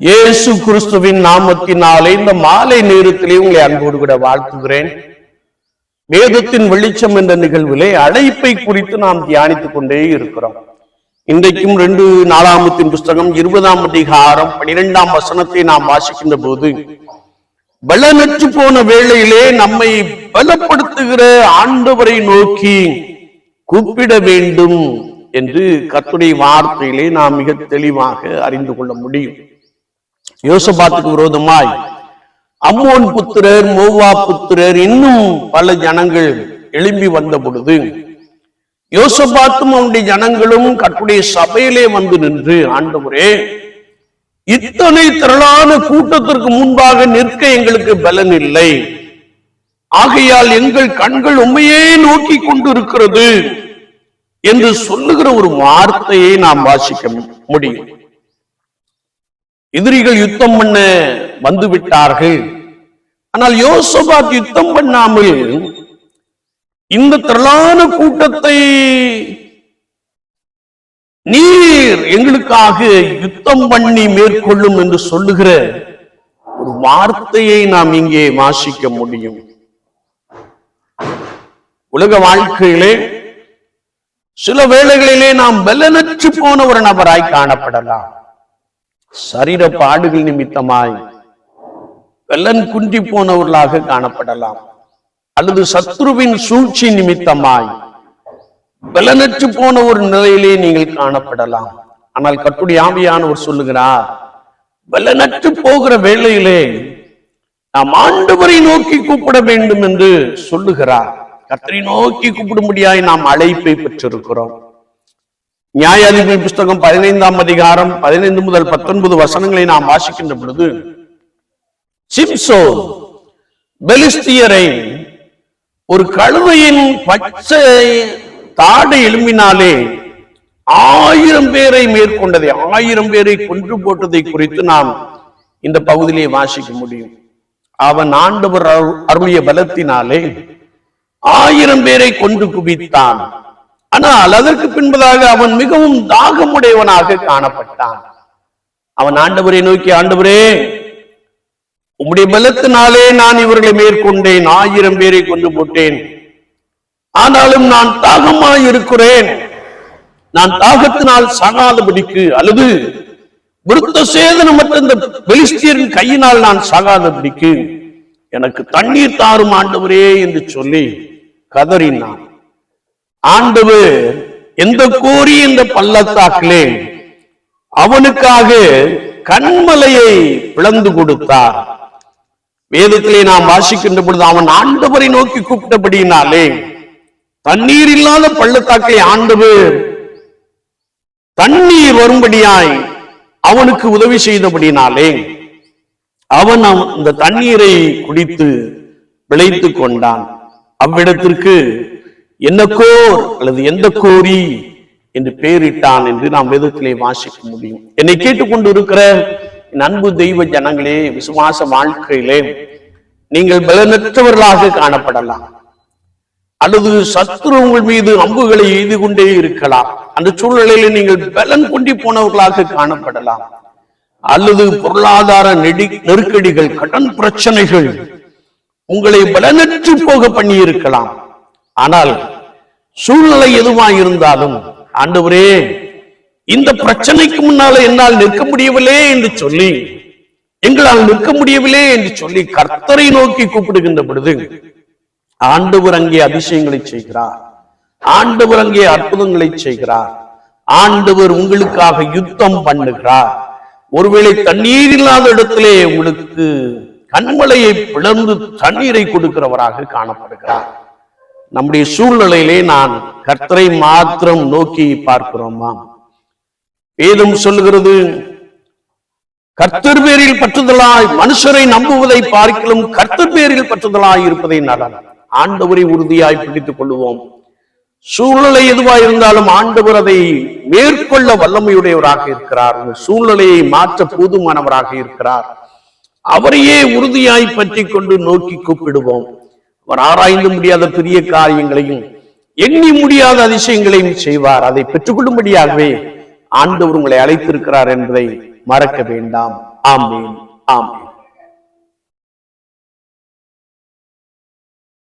இயேசு கிறிஸ்துவின் நாமத்தினாலே இந்த மாலை நேரத்திலே உங்களை அன்போடு கூட வாழ்த்துகிறேன். வேதத்தின் வெளிச்சம் என்ற நிகழ்விலே அழைப்பை குறித்து நாம் தியானித்துக் கொண்டே இருக்கிறோம். இன்றைக்கும் ரெண்டு நாலாமத்தின் புஸ்தகம் இருபதாம் அதிகாரம் பனிரெண்டாம் வசனத்தை நாம் வாசிக்கின்ற போது பலனற்று போன வேளையிலே நம்மை பலப்படுத்துகிற ஆண்டவரை நோக்கி கூப்பிட வேண்டும் என்று கத்துடைய வார்த்தையிலே நாம் மிக தெளிவாக அறிந்து கொள்ள முடியும். யோசபாத்துக்கு விரோதமாய். அம்மோன் புத்திரர் மோவா புத்திரர் இன்னும் பல ஜனங்கள் எழும்பி வந்த பொழுது யோசபாத்தும் அவனுடைய ஜனங்களும் கட்டுடைய சபையிலே வந்து நின்று ஆண்டவரே இத்தனை திரளான கூட்டத்திற்கு முன்பாக நிற்க எங்களுக்கு பலன் இல்லை. ஆகையால் எங்கள் கண்கள் உண்மையே நோக்கி கொண்டிருக்கிறது என்று சொல்லுகிற ஒரு வார்த்தையை நாம் வாசிக்க முடியும். எதிரிகள் யுத்தம் பண்ண வந்து விட்டார்கள் ஆனால் யோசபாத் யுத்தம் பண்ணாமல் இந்த திரளான கூட்டத்தை நீர் எங்களுக்காக யுத்தம் பண்ணி மேற்கொள்ளும் என்று சொல்லுகிற ஒரு வார்த்தையை நாம் இங்கே வாசிக்க முடியும். உலக வாழ்க்கையிலே சில வேளைகளிலே நாம் பலனற்று போன ஒரு நபராய் காணப்படலாம். சரீர பாடுகள் நிமித்தமாய் வெள்ளன் குன்றி போனவர்களாக காணப்படலாம். அல்லது சத்ருவின் சூழ்ச்சி நிமித்தமாய் வெள்ளனற்று போன ஒரு நிலையிலே நீங்கள் காணப்படலாம். ஆனால் கட்டுடி ஆவியானவர் சொல்லுகிறார் வெள்ளனற்று போகிற வேளையிலே நாம் ஆண்டவரை நோக்கி கூப்பிட வேண்டும் என்று சொல்லுகிறார். கத்தரை நோக்கி கூப்பிடும்படியாய் நாம் அழைப்பை பெற்றிருக்கிறோம். நியாயாதிபதி புஸ்தகம் பதினைந்தாம் அதிகாரம் பதினைந்து முதல் பத்தொன்பது வசனங்களை நாம் வாசிக்கின்ற பொழுது சிம்சோ பெலிஸ்தியரை ஒரு கழுதையின் பச்சை தாடு எலும்பினாலே ஆயிரம் பேரை மேற்கொண்டதை ஆயிரம் பேரை கொன்று போட்டதை குறித்து நாம் இந்த பகுதியிலே வாசிக்க முடியும். அவன் ஆண்டவர் அரு- அருளிய பலத்தினாலே ஆயிரம் பேரை கொண்டு குவித்தான். ஆனால் அதற்கு பின்பதாக அவன் மிகவும் தாகமுடையவனாக காணப்பட்டான். அவன் ஆண்டவரை நோக்கி ஆண்டவரே உம்முடைய பலத்தினாலே நான் இவர்களை மேற்கொண்டேன் ஆயிரம் பேரை கொண்டு போட்டேன். ஆனாலும் நான் தாகமாய் இருக்கிறேன். நான் தாகத்தினால் சாகாதபடிக்கு அல்லது விருத்த சேதனமற்ற இந்த பெலிஸ்தியரின் கையினால் நான் சாகாதபடிக்கு எனக்கு தண்ணீர் தாரும் ஆண்டவரே என்று சொல்லி கதறினான். ஆண்டவர் எந்த கோரி இந்த பள்ளத்தாக்கிலே அவனுக்காக கண்மலையை பிளந்து கொடுத்தார். வேதத்திலே நாம் வாசிக்கின்ற பொழுது அவன் ஆண்டவரை நோக்கி கூப்பிட்டபடியினாலே தண்ணீர் இல்லாத பள்ளத்தாக்கை ஆண்டவர் தண்ணீர் வரும்படியாய் அவனுக்கு உதவி செய்தபடினாலே அவன் இந்த தண்ணீரை குடித்து விளைத்துக் கொண்டான். அவ்விடத்திற்கு என்ன கோர் அல்லது எந்த கோரி என்று பெயரிட்டான் என்று நாம் வேதத்திலே வாசிக்க முடியும். என்னை கேட்டுக்கொண்டு இருக்கிற அன்பு தெய்வ ஜனங்களே விசுவாச வாழ்க்கையிலே நீங்கள் பலனற்றவர்களாக காணப்படலாம். அல்லது சத்துரு உங்கள் மீது அம்புகளை எய்து கொண்டே இருக்கலாம். அந்த சூழ்நிலையில நீங்கள் பலன் கொண்டி போனவர்களாக காணப்படலாம். அல்லது பொருளாதார நெடி நெருக்கடிகள் கடன் பிரச்சனைகள் உங்களை பலனற்று போக பண்ணி இருக்கலாம் ஆனால் சூழ்நிலை எதுவாக இருந்தாலும் ஆண்டவரே இந்த பிரச்சனைக்கு முன்னால என்னால் நிற்க முடியவில்லை என்று சொல்லி எங்களால் நிற்க முடியவில்லை என்று சொல்லி கர்த்தரை நோக்கி கூப்பிடுகின்ற பொழுது ஆண்டவர் அங்கே அதிசயங்களை செய்கிறார். ஆண்டவர் அங்கே அற்புதங்களை செய்கிறார். ஆண்டவர் உங்களுக்காக யுத்தம் பண்ணுகிறார். ஒருவேளை தண்ணீர் இல்லாத இடத்திலே உங்களுக்கு கண்மலையை பிளந்து தண்ணீரை கொடுக்கிறவராக காணப்படுகிறார். நம்முடைய சூழ்நிலையிலே நான் கர்த்தரை மாத்திரம் நோக்கி பார்க்கிறோமா? வேதம் சொல்லுகிறது கர்த்தர் பேரில் பற்றுதலாய் மனுஷரை நம்புவதை பார்க்கிலும் கர்த்தர் பேரில் பற்றுதலாய் இருப்பதை நலம் ஆண்டவரை உறுதியாய் பிடித்துக் கொள்வோம் சூழ்நிலை எதுவா இருந்தாலும் ஆண்டவர் அதை மேற்கொள்ள வல்லமையுடையவராக இருக்கிறார். சூழ்நிலையை மாற்ற போதுமானவராக இருக்கிறார். அவரையே உறுதியாய் பற்றி கொண்டு நோக்கி கூப்பிடுவோம். அவர் ஆராய்ந்து முடியாத பெரிய காரியங்களையும் எண்ணி முடியாத அதிசயங்களையும் செய்வார். அதை பெற்றுக்கொள்ளும்படியாகவே ஆண்டவர் உங்களை அழைத்திருக்கிறார் என்பதை மறக்க வேண்டாம். ஆமேன். ஆமேன்.